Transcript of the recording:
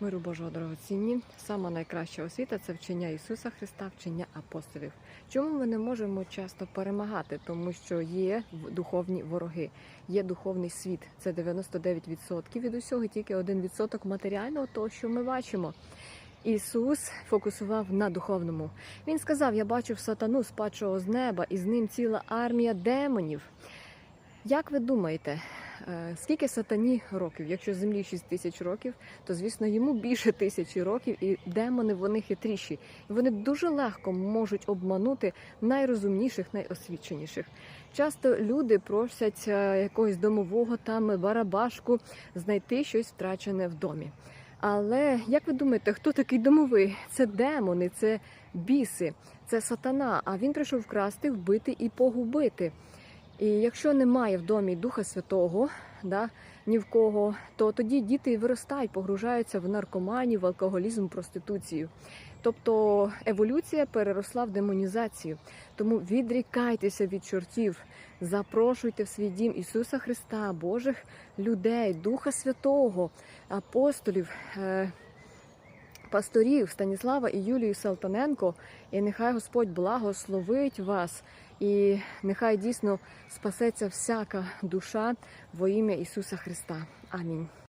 Миру Божого дорогоцінні. Сама найкраща освіта це вчення Ісуса Христа, вчення апостолів. Чому ми не можемо часто перемагати? Тому що є духовні вороги, є духовний світ. Це 99% від усього, тільки 1% матеріального, того, що ми бачимо. Ісус фокусував на духовному. Він сказав: Я бачив сатану спадшого з неба, і з ним ціла армія демонів. Як ви думаєте, скільки сатані років? Якщо землі 6 тисяч років, то звісно йому більше тисячі років, і демони вони хитріші. І вони дуже легко можуть обманути найрозумніших, найосвіченіших. Часто люди просять е, якогось домового там барабашку знайти щось втрачене в домі. Але як ви думаєте, хто такий домовий? Це демони, це біси, це сатана. А він прийшов вкрасти, вбити і погубити. І якщо немає в домі Духа Святого, да, ні в кого, то тоді діти виростають, погружаються в наркоманію, в алкоголізм, проституцію. Тобто еволюція переросла в демонізацію. Тому відрікайтеся від чортів, запрошуйте в свій дім Ісуса Христа, Божих людей, Духа Святого, апостолів. е, Пасторів Станіслава і Юлію Салтаненко, і нехай Господь благословить вас, і нехай дійсно спасеться всяка душа во ім'я Ісуса Христа. Амінь.